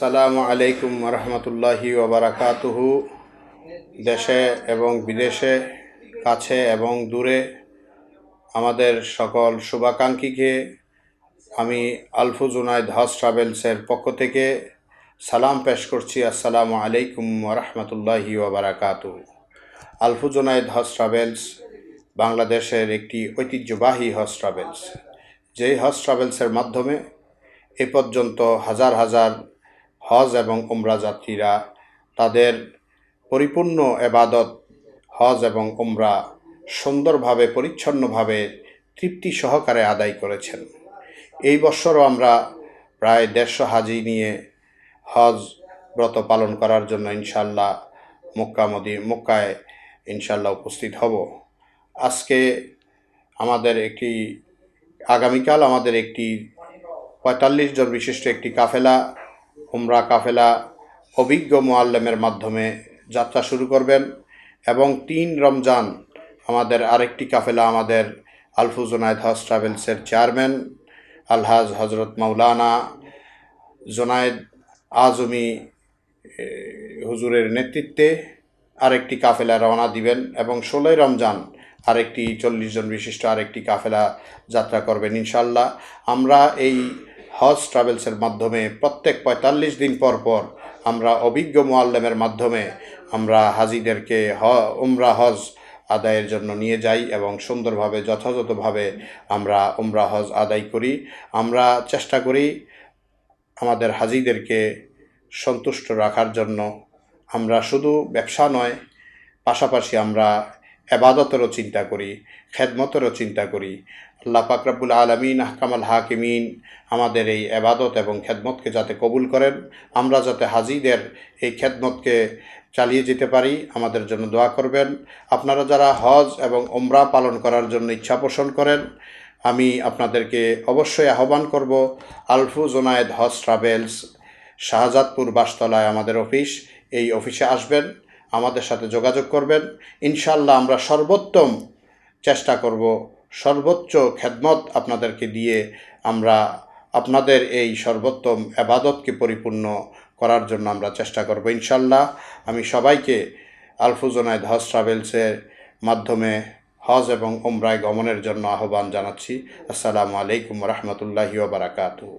আসসালামু আলাইকুম রহমতুল্লাহি ওবরাকাতুহু দেশে এবং বিদেশে, কাছে এবং দূরে আমাদের সকল শুভাকাঙ্ক্ষীকে আমি আলফু জুনায়দ হজ ট্রাভেলসের পক্ষ থেকে সালাম পেশ করছি। আসসালামু আলাইকুম রহমতুল্লাহি ওবরাকাতুহু আলফু জুনায়দ হজ ট্রাভেলস বাংলাদেশের একটি ঐতিহ্যবাহী হজ ট্রাভেলস। যেই হজ ট্রাভেলসের মাধ্যমে এ পর্যন্ত হাজার হাজার হজ এবং উমরা যাত্রীরা তাদের পরিপূর্ণ এবাদত, হজ এবং উমরা সুন্দরভাবে, পরিচ্ছন্নভাবে তৃপ্তি সহকারে আদায় করেছেন। এই বছরও আমরা প্রায় দেড়শো হাজি নিয়ে হজ ব্রত পালন করার জন্য ইনশাল্লাহ মক্কা মদি, মক্কায় ইনশাল্লাহ উপস্থিত হব। আজকে আমাদের একটি, আগামীকাল আমাদের একটি পঁয়তাল্লিশ জন বিশিষ্ট একটি কাফেলা উমরা কাফেলা অভিজ্ঞ মোয়াল্লেমের মাধ্যমে যাত্রা শুরু করবেন এবং তিন রমজান আমাদের আরেকটি কাফেলা আমাদের আলফুজোনায়দ হজ ট্রাভেলসের চেয়ারম্যান, আলহাজ হজরত মাওলানা জোনায়েদ আজমি হুজুরের নেতৃত্বে আরেকটি কাফেলা রওনা দিবেন এবং ষোলোই রমজান আরেকটি চল্লিশ জন বিশিষ্ট আরেকটি কাফেলা যাত্রা করবেন ইনশাল্লাহ আমরা এই হজ ট্রাভেলসের মাধ্যমে প্রত্যেক পঁয়তাল্লিশ দিন পর পর আমরা অভিজ্ঞ মোয়াল্লেমের মাধ্যমে আমরা হাজিদেরকে হ, উমরা হজ আদায়ের জন্য নিয়ে যাই এবং সুন্দরভাবে, যথাযথভাবে আমরা উমরা হজ আদায় করি। আমরা চেষ্টা করি আমাদের হাজিদেরকে সন্তুষ্ট রাখার জন্য। আমরা শুধু ব্যবসা নয়, পাশাপাশি আমরা এবাদতেরও চিন্তা করি, খেদমতেরও চিন্তা করি। আল্লাহ পাকরাবুল আলমিন, আহকামাল হাকিমিন আমাদের এই এবাদত এবং খেদমতকে যাতে কবুল করেন, আমরা যাতে হাজিদের এই খেদমতকে চালিয়ে যেতে পারি, আমাদের জন্য দোয়া করবেন। আপনারা যারা হজ এবং ওমরা পালন করার জন্য ইচ্ছা পোষণ করেন, আমি আপনাদেরকে অবশ্যই আহ্বান করব আলফু জোনায়েদ হজ ট্রাভেলস শাহজাদপুর বাসতলায় আমাদের অফিস, এই অফিসে আসবেন। আমাদের সাথে যোগাযোগ করবেন। ইনশাল্লাহ আমরা সর্বোত্তম চেষ্টা করব, সর্বোচ্চ খেদমত আপনাদেরকে দিয়ে আমরা আপনাদের এই সর্বোত্তম আবাদতকে পরিপূর্ণ করার জন্য আমরা চেষ্টা করব। ইনশাল্লাহ আমি সবাইকে আলফুজনায় হজ ট্রাভেলসের মাধ্যমে হজ এবং ওমরায় গমনের জন্য আহ্বান জানাচ্ছি। আসসালামু আলাইকুম রহমতুল্লাহি বারাকাতু